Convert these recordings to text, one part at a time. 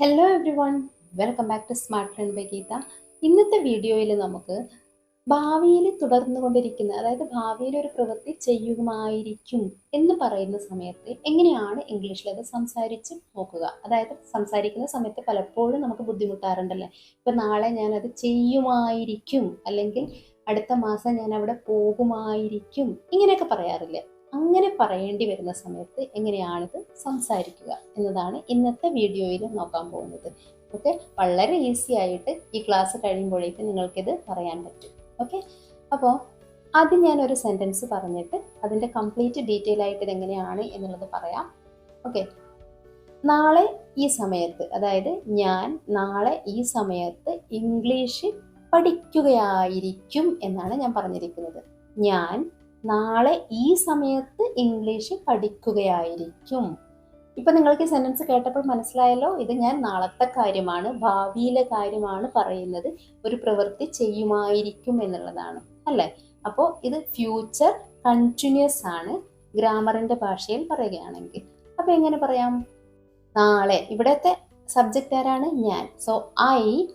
Hello everyone welcome back to smart friend by Geetha ഇന്നത്തെ വീഡിയോയിൽ നമുക്ക് ഭാവിയിൽ തുടർന്നു കൊണ്ടിരിക്കുന്ന അതായത് ഭാവിയിൽ ഒരു പ്രവൃത്തി ചെയ്യുമായിരിക്കും എന്ന് പറയുന്ന സമയത്ത് എങ്ങനെയാണ് ഇംഗ്ലീഷിൽ അത് സംസാരിച്ച് നോക്കുക? അതായത് സംസാരിക്കുന്ന സമയത്ത് പലപ്പോഴും നമുക്ക് ബുദ്ധിമുട്ടാറുണ്ടല്ലേ? ഇപ്പം നാളെ ഞാനത് ചെയ്യുമായിരിക്കും അല്ലെങ്കിൽ അടുത്ത മാസം ഞാൻ അവിടെ പോകുമായിരിക്കും ഇങ്ങനെയൊക്കെ പറയാറില്ലേ? അങ്ങനെ പറയേണ്ടി വരുന്ന സമയത്ത് എങ്ങനെയാണിത് സംസാരിക്കുക എന്നതാണ് ഇന്നത്തെ വീഡിയോയിൽ നോക്കാൻ പോകുന്നത്. ഓക്കെ വളരെ ഈസി ആയിട്ട് ഈ ക്ലാസ് കഴിയുമ്പോഴേക്കും നിങ്ങൾക്കിത് പറയാൻ പറ്റും. ഓക്കെ അപ്പോൾ ആദ്യം ഞാനൊരു സെന്റൻസ് പറഞ്ഞിട്ട് അതിന്റെ കംപ്ലീറ്റ് ഡീറ്റെയിൽ ആയിട്ട് ഇതെങ്ങനെയാണ് എന്നുള്ളത് പറയാം. ഓക്കെ നാളെ ഈ സമയത്ത് അതായത് ഞാൻ നാളെ ഈ സമയത്ത് ഇംഗ്ലീഷ് പഠിക്കുകയായിരിക്കും എന്നാണ് ഞാൻ പറഞ്ഞിരിക്കുന്നത്. ഞാൻ നാളെ ഈ സമയത്ത് ഇംഗ്ലീഷ് പഠിക്കുകയായിരിക്കും. ഇപ്പൊ നിങ്ങൾക്ക് ഈ കേട്ടപ്പോൾ മനസ്സിലായല്ലോ ഇത് ഞാൻ നാളത്തെ കാര്യമാണ് ഭാവിയിലെ കാര്യമാണ് പറയുന്നത് ഒരു പ്രവൃത്തി ചെയ്യുമായിരിക്കും എന്നുള്ളതാണ് അല്ലേ? അപ്പോ ഇത് ഫ്യൂച്ചർ കണ്ടിന്യൂസ് ആണ് ഗ്രാമറിന്റെ ഭാഷയിൽ പറയുകയാണെങ്കിൽ. അപ്പൊ എങ്ങനെ പറയാം? നാളെ ഇവിടത്തെ സബ്ജക്റ്റ് ആരാണ്? ഞാൻ. സോ ഐ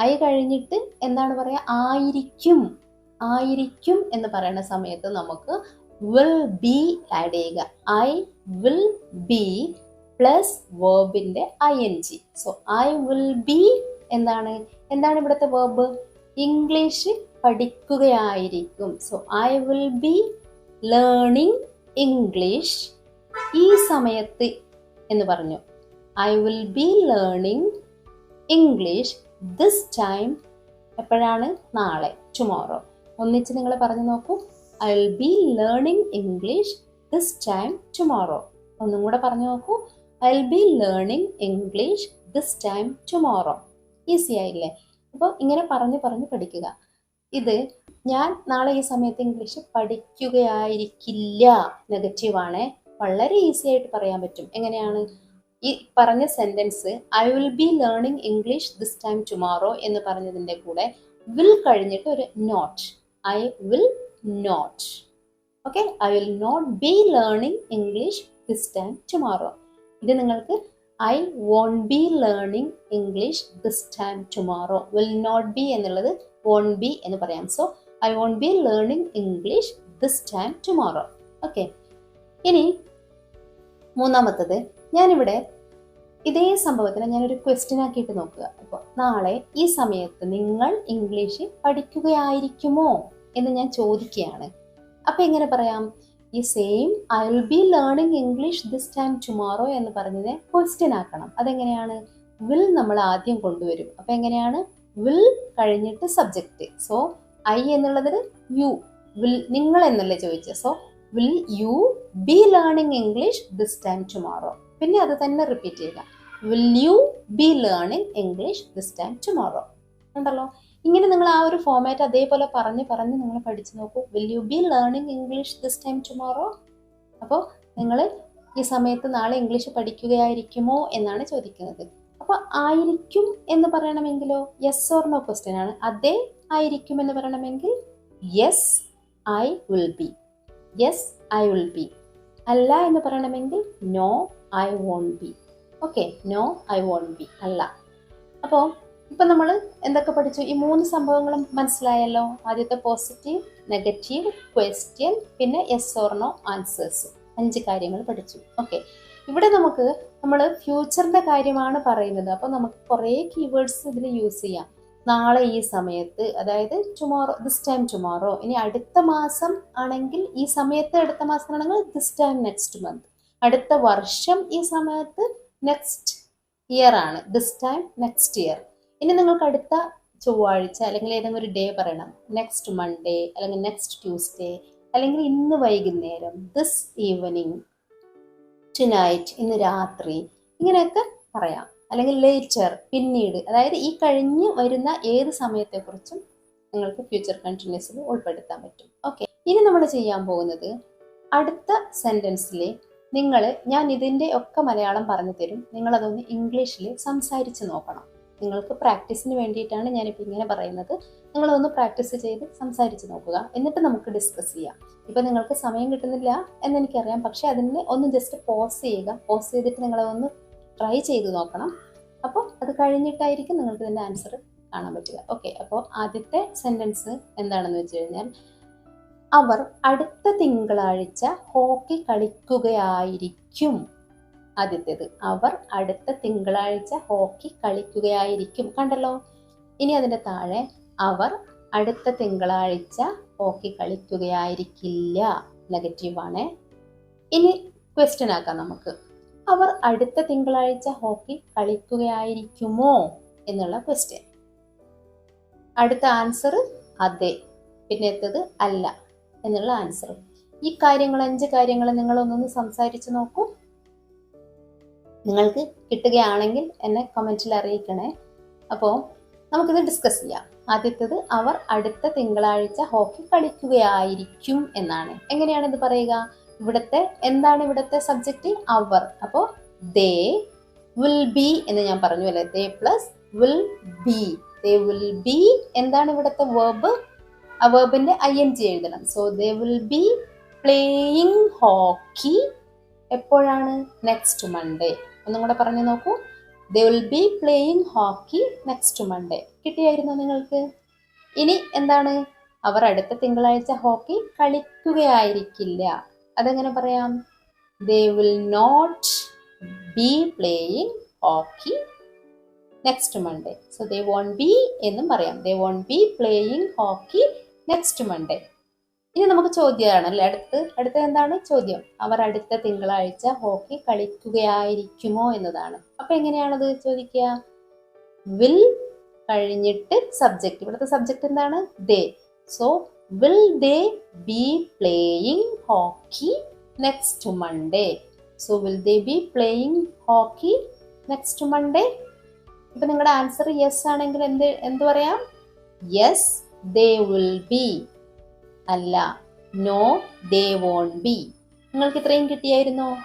ഐ കഴിഞ്ഞിട്ട് എന്താണ് പറയാ? ആയിരിക്കും. ആയിരിക്കും എന്ന് പറയുന്ന സമയത്ത് നമുക്ക് വിൽ ബി ആഡ് ചെയ്യുക. I will be plus വേർബിന്റെ I N G so I will be എന്താണ്? എന്താണ് ഇവിടുത്തെ verb English പഠിക്കുകയായിരിക്കും. So I will be learning English ഈ സമയത്ത് എന്ന് പറഞ്ഞു. I will be learning English this time എപ്പോഴാണ്? നാളെ ടുമോറോ ഒന്നിച്ച് നിങ്ങൾ പറഞ്ഞു നോക്കൂ. I will be learning English this time tomorrow ഒന്നും കൂടെ പറഞ്ഞു നോക്കൂ. I will be learning English this time tomorrow easy ആയില്ലേ? അപ്പോൾ ഇങ്ങനെ പറഞ്ഞ് പറഞ്ഞ് പഠിക്കുക. ഇത് ഞാൻ നാളെ ഈ സമയത്ത് ഇംഗ്ലീഷ് പഠിക്കുകയായിരിക്കില്ല. നെഗറ്റീവാണ് വളരെ ഈസി ആയിട്ട് പറയാൻ പറ്റും. എങ്ങനെയാണ്? ഈ പറഞ്ഞ sentence I will be learning English this time tomorrow എന്ന് പറഞ്ഞതിന്റെ കൂടെ വിൽ കഴിഞ്ഞിട്ട് ഒരു not I will not okay I will not be learning English this time tomorrow ഇത് നിങ്ങൾക്ക് I won't be learning English this time tomorrow will not be എന്നുള്ളത് won't be എന്ന് പറയാം. So I won't be learning English this time tomorrow okay ഇനി മൂന്നാമത്തത്. ഞാനിവിടെ ഇതേ സംഭവത്തിന് ഞാനൊരു ക്വസ്റ്റ്യൻ ആക്കിയിട്ട് നോക്കുക. അപ്പോൾ നാളെ ഈ സമയത്ത് നിങ്ങൾ ഇംഗ്ലീഷ് പഠിക്കുകയായിരിക്കുമോ? എന്ന് ഞാൻ ചോദിക്കുകയാണ്. അപ്പം എങ്ങനെ പറയാം? ഈ same I will be learning English this time tomorrow എന്ന് പറഞ്ഞതിനെ ക്വസ്റ്റ്യൻ ആക്കണം. അതെങ്ങനെയാണ്? വിൽ നമ്മൾ ആദ്യം കൊണ്ടുവരും. അപ്പം എങ്ങനെയാണ്? വിൽ കഴിഞ്ഞിട്ട് സബ്ജക്റ്റ് സോ ഐ എന്നുള്ളതിൽ യു വിൽ നിങ്ങൾ എന്നല്ലേ ചോദിച്ചത് so will you be learning English this time tomorrow പിന്നെ അത് തന്നെ റിപ്പീറ്റ് ചെയ്യുക. Will you be learning English this time tomorrow ഉണ്ടല്ലോ? ഇങ്ങനെ നിങ്ങൾ ആ ഒരു ഫോമാറ്റ് അതേപോലെ പറഞ്ഞ് പറഞ്ഞ് നിങ്ങൾ പഠിച്ചു നോക്കൂ. Will you be learning English this time tomorrow അപ്പോൾ നിങ്ങൾ ഈ സമയത്ത് നാളെ ഇംഗ്ലീഷ് പഠിക്കുകയായിരിക്കുമോ എന്നാണ് ചോദിക്കുന്നത്. അപ്പോൾ ആയിരിക്കും എന്ന് പറയണമെങ്കിലോ? യെസ് ഓർ നോ ക്വസ്റ്റ്യൻ ആണ്. അതേ ആയിരിക്കും എന്ന് പറയണമെങ്കിൽ yes I will be yes I will be അല്ല എന്ന് പറയണമെങ്കിൽ no I won't be okay no I won't be അല്ല. അപ്പോൾ ഇപ്പം നമ്മൾ എന്തൊക്കെ പഠിച്ചു? ഈ മൂന്ന് സംഭവങ്ങളും മനസ്സിലായല്ലോ? ആദ്യത്തെ പോസിറ്റീവ് നെഗറ്റീവ് ക്വസ്റ്റ്യൻ പിന്നെ എസ് ഓർണോ ആൻസേഴ്സ് അഞ്ച് കാര്യങ്ങൾ പഠിച്ചു. ഓക്കെ ഇവിടെ നമുക്ക് നമ്മൾ ഫ്യൂച്ചറിന്റെ കാര്യമാണ് പറയുന്നത്. അപ്പോൾ നമുക്ക് കുറേ കീവേഡ്സ് ഇതിൽ യൂസ് ചെയ്യാം. നാളെ ഈ സമയത്ത് അതായത് ടുമോറോ ദിസ് ടൈം ടുമോറോ ഇനി അടുത്ത മാസം ആണെങ്കിൽ ഈ സമയത്ത് അടുത്ത മാസം ആണെങ്കിൽ ദിസ് ടൈം നെക്സ്റ്റ് മന്ത് അടുത്ത വർഷം ഈ സമയത്ത് നെക്സ്റ്റ് ഇയർ ആണ്. ദിസ് ടൈം നെക്സ്റ്റ് ഇയർ ഇനി നിങ്ങൾക്ക് അടുത്ത ചൊവ്വാഴ്ച അല്ലെങ്കിൽ ഏതെങ്കിലും ഒരു ഡേ പറയണം. നെക്സ്റ്റ് മൺഡേ അല്ലെങ്കിൽ നെക്സ്റ്റ് ട്യൂസ്ഡേ അല്ലെങ്കിൽ ഇന്ന് വൈകുന്നേരം ദിസ് ഈവനിങ് ടുനൈറ്റ് ഇന്ന് രാത്രി ഇങ്ങനെയൊക്കെ പറയാം. അല്ലെങ്കിൽ ലേറ്റർ പിന്നീട് അതായത് ഈ കഴിഞ്ഞ് വരുന്ന ഏത് സമയത്തെക്കുറിച്ചും നിങ്ങൾക്ക് ഫ്യൂച്ചർ കണ്ടിന്യൂസിൽ ഉൾപ്പെടുത്താൻ പറ്റും. ഓക്കെ ഇനി നമ്മൾ ചെയ്യാൻ പോകുന്നത് അടുത്ത സെന്റൻസിൽ നിങ്ങൾ ഞാൻ ഇതിന്റെ ഒക്കെ മലയാളം പറഞ്ഞു തരും. നിങ്ങളതൊന്ന് ഇംഗ്ലീഷിൽ സംസാരിച്ച് നോക്കണം. നിങ്ങൾക്ക് പ്രാക്ടീസിന് വേണ്ടിയിട്ടാണ് ഞാനിപ്പോൾ ഇങ്ങനെ പറയുന്നത്. നിങ്ങൾ ഒന്ന് പ്രാക്ടീസ് ചെയ്ത് സംസാരിച്ച് നോക്കുക. എന്നിട്ട് നമുക്ക് ഡിസ്കസ് ചെയ്യാം. ഇപ്പം നിങ്ങൾക്ക് സമയം കിട്ടുന്നില്ല എന്നെനിക്കറിയാം പക്ഷേ അതിന് ഒന്ന് ജസ്റ്റ് പോസ് ചെയ്യുക. പോസ് ചെയ്തിട്ട് നിങ്ങളതൊന്ന് ട്രൈ ചെയ്ത് നോക്കണം. അപ്പോൾ അത് കഴിഞ്ഞിട്ടായിരിക്കും നിങ്ങൾക്ക് ഇതിന്റെ ആൻസർ കാണാൻ പറ്റുക. ഓക്കെ അപ്പോൾ ആദ്യത്തെ സെന്റൻസ് എന്താണെന്ന് വെച്ച് കഴിഞ്ഞാൽ അവർ അടുത്ത തിങ്കളാഴ്ച ഹോക്കി കളിക്കുകയായിരിക്കും. ആദ്യത്തേത്. അവർ അടുത്ത തിങ്കളാഴ്ച ഹോക്കി കളിക്കുകയായിരിക്കും. കണ്ടല്ലോ? ഇനി അതിന്റെ താഴെ അവർ അടുത്ത തിങ്കളാഴ്ച ഹോക്കി കളിക്കുകയായിരിക്കില്ല. നെഗറ്റീവാണ് ഇനി ക്വസ്റ്റ്യൻ ആക്കാം നമുക്ക്. അവർ അടുത്ത തിങ്കളാഴ്ച ഹോക്കി കളിക്കുകയായിരിക്കുമോ എന്നുള്ള ക്വസ്റ്റ്യൻ അടുത്ത ആൻസർ അതെ. പിന്നെ എത്തത് അല്ല എന്നുള്ള ആൻസർ ഈ കാര്യങ്ങൾ അഞ്ച് കാര്യങ്ങൾ നിങ്ങളൊന്നൊന്ന് സംസാരിച്ച് നോക്കൂ. നിങ്ങൾക്ക് കിട്ടുകയാണെങ്കിൽ എന്നെ കമന്റിൽ അറിയിക്കണേ. അപ്പോൾ നമുക്കിത് ഡിസ്കസ് ചെയ്യാം. ആദ്യത്തേത് അവർ അടുത്ത തിങ്കളാഴ്ച ഹോക്കി കളിക്കുകയായിരിക്കും എന്നാണ്. എങ്ങനെയാണിത് പറയുക? ഇവിടുത്തെ എന്താണ് ഇവിടുത്തെ സബ്ജക്റ്റ് അവർ. അപ്പോൾ ദേ വിൽ ബി എന്ന് ഞാൻ പറഞ്ഞു അല്ലേ? They plus will be they will be എന്താണ് ഇവിടുത്തെ വേർബ് ആ വേർബിന്റെ ഐ എൻ ജി എഴുതണം. So they will be playing hockey എപ്പോഴാണ്? നെക്സ്റ്റ് മൺഡേ ഒന്നും കൂടെ പറഞ്ഞു നോക്കൂ. They will be playing hockey next Monday കിട്ടിയായിരുന്നു നിങ്ങൾക്ക്? ഇനി എന്താണ്? അവർ അടുത്ത തിങ്കളാഴ്ച ഹോക്കി കളിക്കുകയായിരിക്കില്ല. അതെങ്ങനെ പറയാം? They will not be playing hockey next Monday so they won't be എന്നും പറയാം. They won't be playing hockey next Monday ഇനി നമുക്ക് ചോദ്യമാണ് അല്ലേ? അടുത്ത് അടുത്ത എന്താണ്? ചോദ്യം. അവർ അടുത്ത തിങ്കളാഴ്ച ഹോക്കി കളിക്കുകയായിരിക്കുമോ എന്നതാണ്. അപ്പൊ എങ്ങനെയാണത് ചോദിക്കുക? വിൽ കഴിഞ്ഞിട്ട് സബ്ജക്റ്റ് ഇവിടുത്തെ സബ്ജക്റ്റ് എന്താണ്? They so will they be playing hockey next Monday so will they be playing hockey next Monday ഇപ്പൊ നിങ്ങളുടെ ആൻസർ യെസ് ആണെങ്കിൽ എന്ത് എന്ത് പറയാം? യെസ് ദേ വിൽ ബി അല്ല. നോ ദേ വോൺ ബി നിങ്ങൾക്ക് ഇത്രയും കിട്ടിയായിരുന്നോ?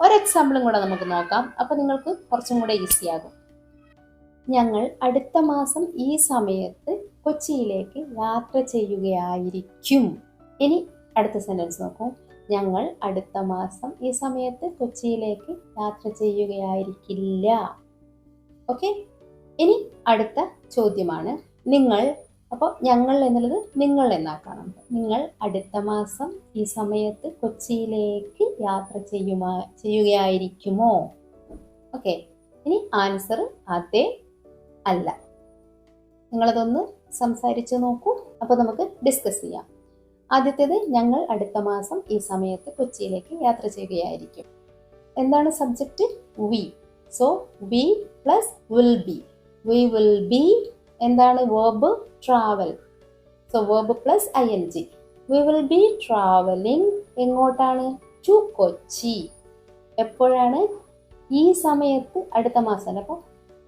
ഒരു എക്സാമ്പിളും കൂടെ നമുക്ക് നോക്കാം. അപ്പൊ നിങ്ങൾക്ക് കുറച്ചും കൂടെ ഈസി ആകും. ഞങ്ങൾ അടുത്ത മാസം ഈ സമയത്ത് കൊച്ചിയിലേക്ക് യാത്ര ചെയ്യുകയായിരിക്കും. ഇനി അടുത്ത സെന്റൻസ് നോക്കൂ. ഞങ്ങൾ അടുത്ത മാസം ഈ സമയത്ത് കൊച്ചിയിലേക്ക് യാത്ര ചെയ്യുകയായിരിക്കില്ല. ഓക്കെ ഇനി അടുത്ത ചോദ്യമാണ്. നിങ്ങൾ അപ്പോൾ ഞങ്ങൾ എന്നുള്ളത് നിങ്ങൾ എന്നാക്കാണ്. നിങ്ങൾ അടുത്ത മാസം ഈ സമയത്ത് കൊച്ചിയിലേക്ക് യാത്ര ചെയ്യുമാ ചെയ്യുകയായിരിക്കുമോ? ഓക്കെ. ഇനി ആൻസർ അതെ അല്ല. നിങ്ങളതൊന്ന് സംസാരിച്ച് നോക്കൂ. അപ്പോൾ നമുക്ക് ഡിസ്കസ് ചെയ്യാം. ആദ്യത്തേത് ഞങ്ങൾ അടുത്ത മാസം ഈ സമയത്ത് കൊച്ചിയിലേക്ക് യാത്ര ചെയ്യുകയായിരിക്കും. എന്താണ് subject? We. So we plus will be. We will be എന്താണ്? Verb travel so verb plus I N G we will be travelling എങ്ങോട്ടാണ്? ടു കൊച്ചി. എപ്പോഴാണ്? ഈ സമയത്ത് അടുത്ത മാസം അപ്പോൾ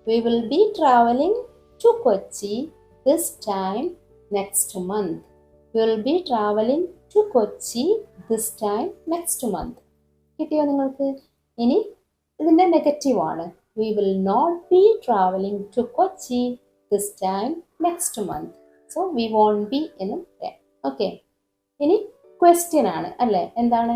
we will be travelling to Kochi this time next month will be travelling to Kochi this time next month കിട്ടിയോ നിങ്ങൾക്ക്? ഇനി ഇതിന്റെ നെഗറ്റീവാണ് we will not be travelling to Kochi this time next month so we won't be എന്നും പറയാം okay ഇനി question ആണ് അല്ലേ? എന്താണ്?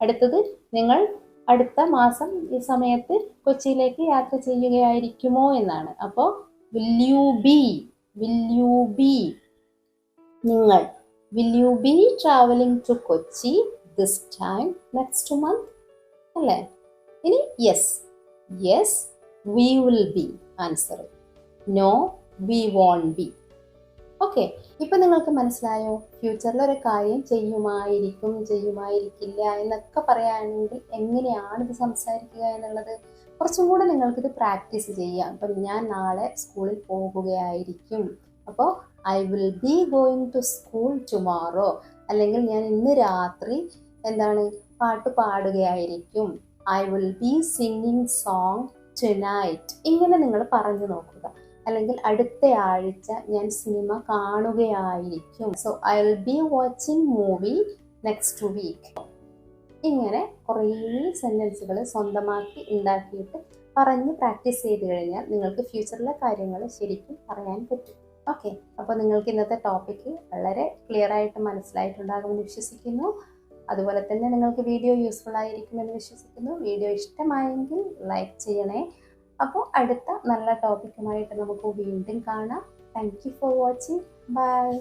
അടുത്തത് നിങ്ങൾ അടുത്ത മാസം ഈ സമയത്ത് കൊച്ചിയിലേക്ക് യാത്ര ചെയ്യുകയായിരിക്കുമോ എന്നാണ്. അപ്പോൾ will you be will you be നിങ്ങൾ will you be travelling to Kochi this time next month അല്ലേ? ഇനി yes yes we will be answer no we won't be okay ഇപ്പം നിങ്ങൾക്ക് മനസ്സിലായോ? ഫ്യൂച്ചറിൽ ഒരു കാര്യം ചെയ്യുമായിരിക്കും ചെയ്യുമായിരിക്കില്ല എന്നൊക്കെ പറയുകയാണെങ്കിൽ എങ്ങനെയാണ് ഇത് സംസാരിക്കുക എന്നുള്ളത്? കുറച്ചും കൂടെ നിങ്ങൾക്കിത് പ്രാക്ടീസ് ചെയ്യാം. ഇപ്പം ഞാൻ നാളെ സ്കൂളിൽ പോകുകയായിരിക്കും. അപ്പോൾ I will be going to school tomorrow അല്ലെങ്കിൽ ഞാൻ ഇന്ന് രാത്രി എന്താണ് പാട്ട് പാടുകയായിരിക്കും. I will be singing song tonight ഇങ്ങനെ നിങ്ങൾ പറഞ്ഞു നോക്കുക. അല്ലെങ്കിൽ അടുത്ത ആഴ്ച ഞാൻ സിനിമ കാണുകയായിരിക്കും. So I will be watching movie next week ഇങ്ങനെ കുറേ സെന്റൻസുകൾ സ്വന്തമാക്കി ഉണ്ടാക്കിയിട്ട് പറഞ്ഞ് പ്രാക്ടീസ് ചെയ്ത് കഴിഞ്ഞാൽ നിങ്ങൾക്ക് ഫ്യൂച്ചറിലെ കാര്യങ്ങൾ ശരിക്കും പറയാൻ പറ്റും. ഓക്കെ അപ്പോൾ നിങ്ങൾക്ക് ഇന്നത്തെ ടോപ്പിക്ക് വളരെ ക്ലിയർ ആയിട്ട് മനസ്സിലായിട്ടുണ്ടാകുമെന്ന് വിശ്വസിക്കുന്നു. അതുപോലെ തന്നെ നിങ്ങൾക്ക് വീഡിയോ യൂസ്ഫുൾ ആയിരിക്കുമെന്ന് വിശ്വസിക്കുന്നു. വീഡിയോ ഇഷ്ടമായെങ്കിൽ ലൈക്ക് ചെയ്യണേ. അപ്പോൾ അടുത്ത നല്ല ടോപ്പിക്കുമായിട്ട് നമുക്ക് വീണ്ടും കാണാം. Thank you for watching bye